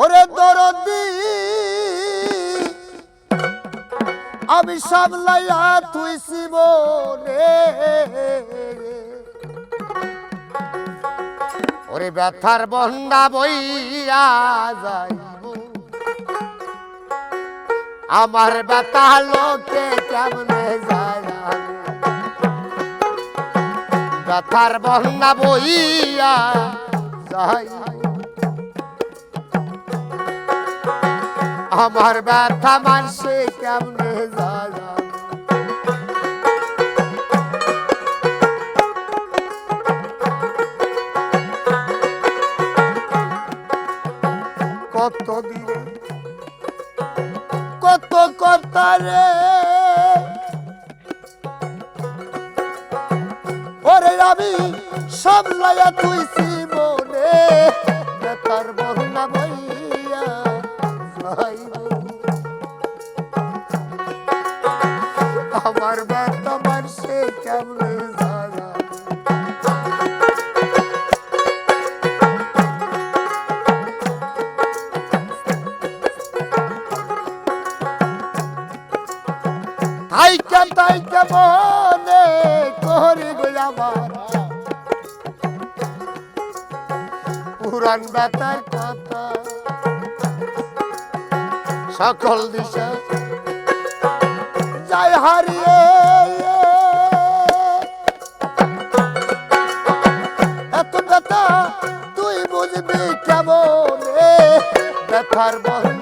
ওরে দরদি, আমি সামলাইয়া তুই শিবনে। ওরে ব্যথার বন্যা বইয়া যাইব। আমার ব্যথা লোকে কেমনে যায় ব্যথার বন্যা বইয়া যাইব আমার ব্যথা মানসে কেমনে যায়। কত দিনে কত কথা আমি সামলাইয়া তুই মনে ব্যথার বন্যা বইয়া। আমার ব্যথা মানসে কেমনে মনে করে গো পুরান ব্যথার কথা। সকল হারিয়ে। এত ব্যথা তুই বুঝবি কেমন? ব্যথার বন্যা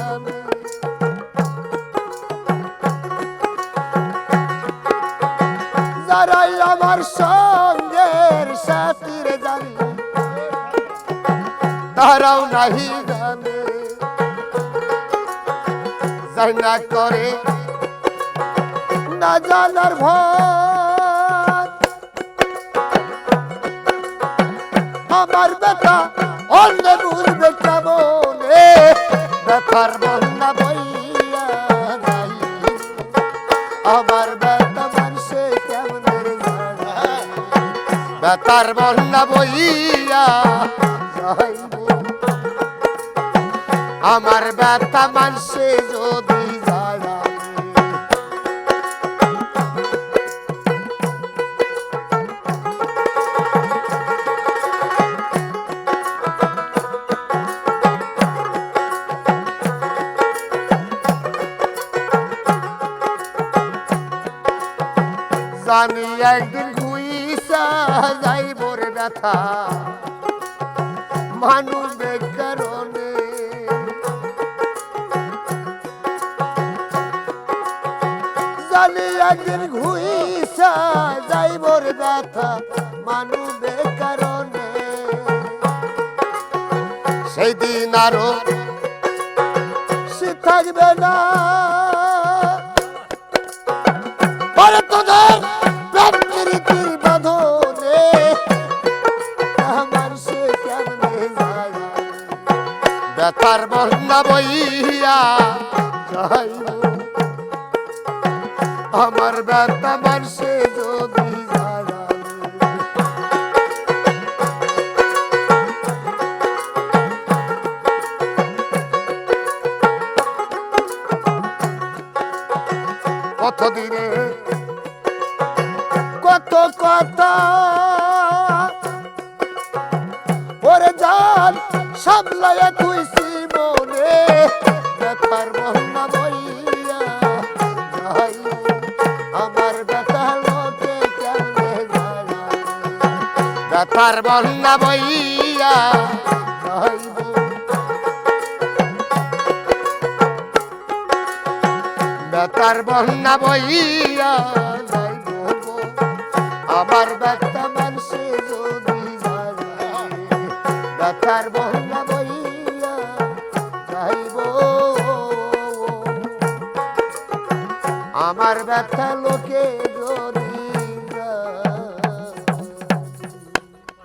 আমার সঙ্গের সাথীর জানি তারাও নাহি জানে। যাই না করে, না জানার ভয় আমার ব্যথা অন্য কেমন এ? ব্যথার ব্যথার বন্যা বইয়া আমার ব্যথা মানুষে যদি যায় জানি একদিন ঘুইসা যাইব রে ব্যথা। মানুষ কারণে জানি একদিন ঘুইসা যাইব রে ব্যথা, মানুষ কারণে সেই আরও থাকবে না। তোদের ব্যথার বন্যা বইয়া যাইব আমার ব্যথা মানসে যদি কত দিনে কত কথা, ওরে জান সামলায়া তুই ব্যথার বন্যা বইয়া তার বন্যা বইয়া আমার ব্যথা লোকে